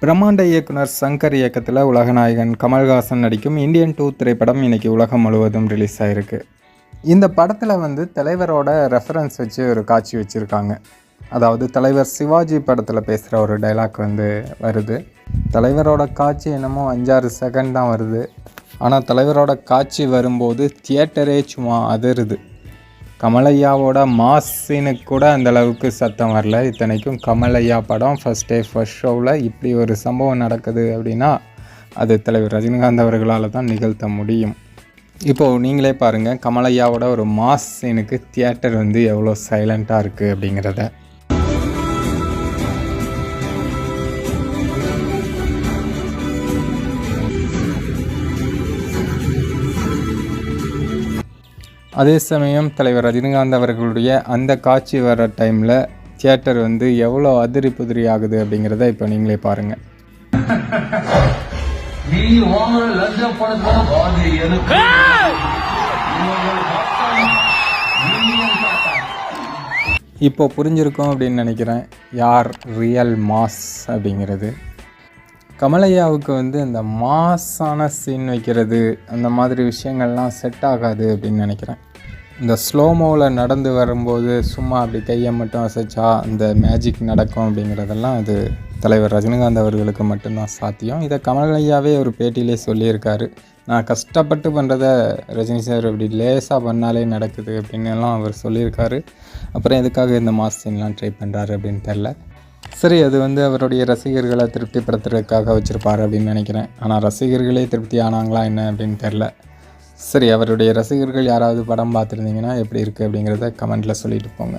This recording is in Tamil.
பிரம்மாண்ட இயக்குனர் சங்கர் இயக்கத்தில் உலகநாயகன் கமல்ஹாசன் நடிக்கும் இந்தியன் டூ திரைப்படம் இன்னைக்கு உலகம் முழுவதும் ரிலீஸ் ஆயிருக்கு. இந்த படத்தில் வந்து தலைவரோட ரெஃபரன்ஸ் வச்சு ஒரு காட்சி வச்சுருக்காங்க. அதாவது தலைவர் சிவாஜி படத்தில் பேசுகிற ஒரு டைலாக் வந்து வருது. தலைவரோட காட்சி என்னமோ அஞ்சாறு செகண்ட் தான் வருது. ஆனால் தலைவரோட காட்சி வரும்போது தியேட்டரே சும்மா அதிருது. கமலையாவோட மாஸ் கூட அந்த அளவுக்கு சத்தம் வரல. இத்தனைக்கும் கமலையா படம் ஃபஸ்ட் டே ஃபர்ஸ்ட் ஷோவில் இப்படி ஒரு சம்பவம் நடக்குது அப்படின்னா அது தலைவர் ரஜினிகாந்த் அவர்களால் தான் நிகழ்த்த முடியும். இப்போது நீங்களே பாருங்கள் கமலையாவோட ஒரு மாஸ் சீனுக்கு தியேட்டர் வந்து எவ்வளோ சைலண்ட்டாக இருக்குது அப்படிங்கிறத. அதே சமயம் தலைவர் ரஜினிகாந்த் அவர்களுடைய அந்த காட்சி வர டைமில் தியேட்டர் வந்து எவ்வளோ அதிரி புதிரி ஆகுது அப்படிங்கிறத இப்போ நீங்களே பாருங்கள் நீ வாங்குற லஞ்ச பாதி எனக்கு. இப்போ புரிஞ்சிருக்கும் அப்படின்னு நினைக்கிறேன். யார்? ரியல் மாஸ் அப்படிங்கிறது. கமலையாவுக்கு வந்து இந்த மாஸான சீன் வைக்கிறது அந்த மாதிரி விஷயங்கள்லாம் செட் ஆகாது அப்படின்னு நினைக்கிறேன். இந்த ஸ்லோமோவில் நடந்து வரும்போது சும்மா அப்படி கையை மட்டும் அசைச்சா அந்த மேஜிக் நடக்கும் அப்படிங்கிறதெல்லாம் அது தலைவர் ரஜினிகாந்த் அவர்களுக்கு மட்டும்தான் சாத்தியம். இதை கமலையாவே ஒரு பேட்டியிலே சொல்லியிருக்காரு. நான் கஷ்டப்பட்டு பண்ணுறத ரஜினி சார் இப்படி லேசாக பண்ணாலே நடக்குது அப்படின்னு எல்லாம் அவர் சொல்லியிருக்காரு. அப்புறம் எதுக்காக இந்த மாஸ் சீன்லாம் ட்ரை பண்ணுறாரு அப்படின்னு தெரில சரி அது வந்து அவருடைய ரசிகர்களை திருப்திப்படுத்துறதுக்காக வச்சுருப்பார் அப்படின்னு நினைக்கிறேன். ஆனால் ரசிகர்களே திருப்தி ஆனாங்களா என்ன அப்படின்னு தெரில சரி அவருடைய ரசிகர்கள் யாராவது படம் பார்த்துருந்தீங்கன்னா எப்படி இருக்குது அப்படிங்கிறத கமெண்ட்டில் சொல்லிட்டு போங்க.